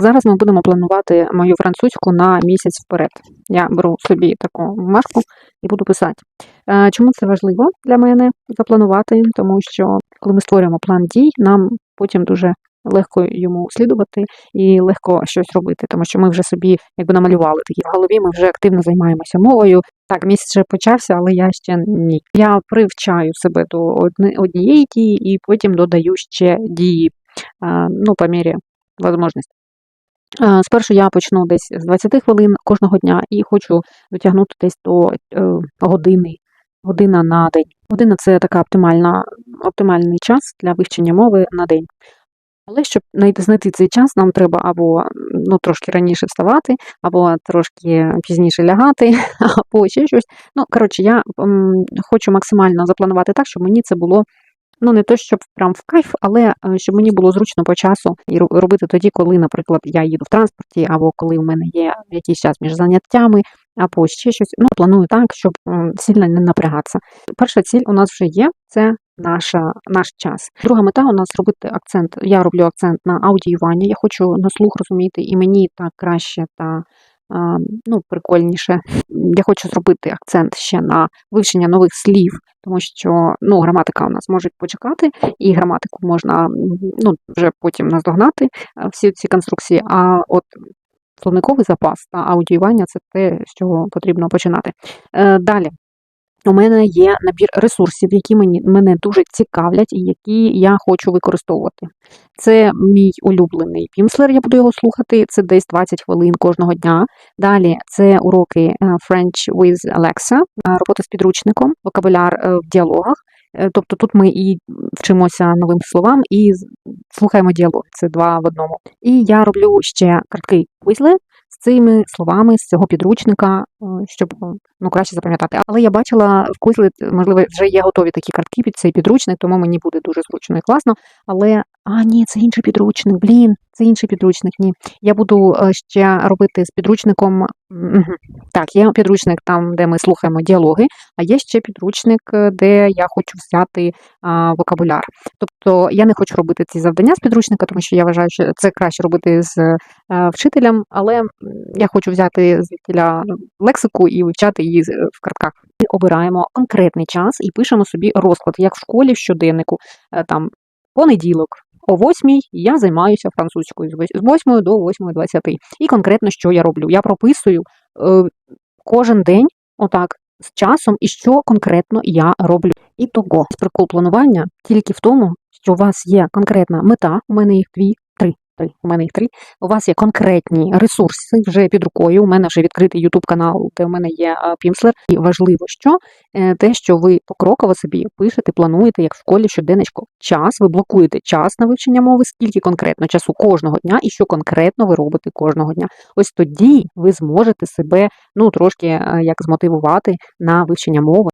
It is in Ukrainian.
Зараз ми будемо планувати мою французьку на місяць вперед. Я беру собі таку марку і буду писати. Е, Чому це важливо для мене запланувати? Тому що коли ми створюємо план дій, нам потім дуже легко йому слідувати і легко щось робити, тому що ми вже собі якби намалювали такі в голові. Ми вже активно займаємося мовою. Так, місяць вже почався, але я ще ні. Я привчаю себе до однієї дії і потім додаю ще дії, е, ну, по мірі можливості. Е, Спершу я почну десь з 20 хвилин кожного дня і хочу дотягнути десь до е, години, година на день. Година це така оптимальна, оптимальний час для вивчення мови на день. Але щоб знайти, цей час, нам треба або ну, трошки раніше вставати, або трошки пізніше лягати, або ще щось. Ну, коротше, я м, хочу максимально запланувати так, щоб мені це було ну не то, щоб прям в кайф, але е, щоб мені було зручно по часу і робити тоді, коли, наприклад, я їду в транспорті, або коли в мене є якийсь час між заняттями, або ще щось. Ну, планую так, щоб сильно не напрягатися. Перша ціль у нас вже є це наша, наш час. Друга мета у нас робити акцент. Я роблю акцент на аудіювання. Я хочу на слух розуміти, і мені так краще та ну, прикольніше. Я хочу зробити акцент ще на вивчення нових слів, тому що ну, граматика у нас може почекати, і граматику можна ну, вже потім наздогнати всі ці конструкції. А от словниковий запас та аудіювання це те, з чого потрібно починати. Е, Далі. У мене є набір ресурсів, які мені, мене дуже цікавлять і які я хочу використовувати. Це мій улюблений пімслер, я буду його слухати. Це десь 20 хвилин кожного дня. Далі це уроки е, French with Alexa, е, робота з підручником, вокабуляр е, в діалогах. Тобто тут ми і вчимося новим словам, і слухаємо діалог. Це два в одному. І я роблю ще картки Quizlet цими словами з цього підручника, е, щоб е, ну, краще запам'ятати. Але я бачила в Quizlet, можливо, вже є готові такі картки під цей підручник, тому мені буде дуже зручно і класно. Але а ні, це інший підручник. Блін, це інший підручник. Ні. Я буду е, ще робити з підручником. Так, є підручник там, де ми слухаємо діалоги, а є ще підручник, е, де я хочу взяти а, вокабуляр. Тобто я не хочу робити ці завдання з підручника, тому що я вважаю, що це краще робити з е, вчителем, але я хочу взяти звідтіля лексику і вивчати її в картках. Обираємо конкретний час і пишемо собі розклад, як в школі, в щоденнику. Е, Там понеділок. О 8 я займаюся французькою з з 8 до 8.20. І конкретно, що я роблю? Я прописую е, кожен день, отак, з часом, і що конкретно я роблю. І того прикол планування тільки в тому, що у вас є конкретна мета, у мене їх дві, три. У мене їх три. У вас є конкретні ресурси вже під рукою. У мене вже відкритий YouTube канал, де у мене є Пімслер. І важливо, що е, те, що ви покроково собі пишете, плануєте, як в школі щоденечко. Час, ви блокуєте час на вивчення мови, скільки конкретно часу кожного дня, і що конкретно ви робите кожного дня. Ось тоді ви зможете себе ну трошки е, як змотивувати на вивчення мови.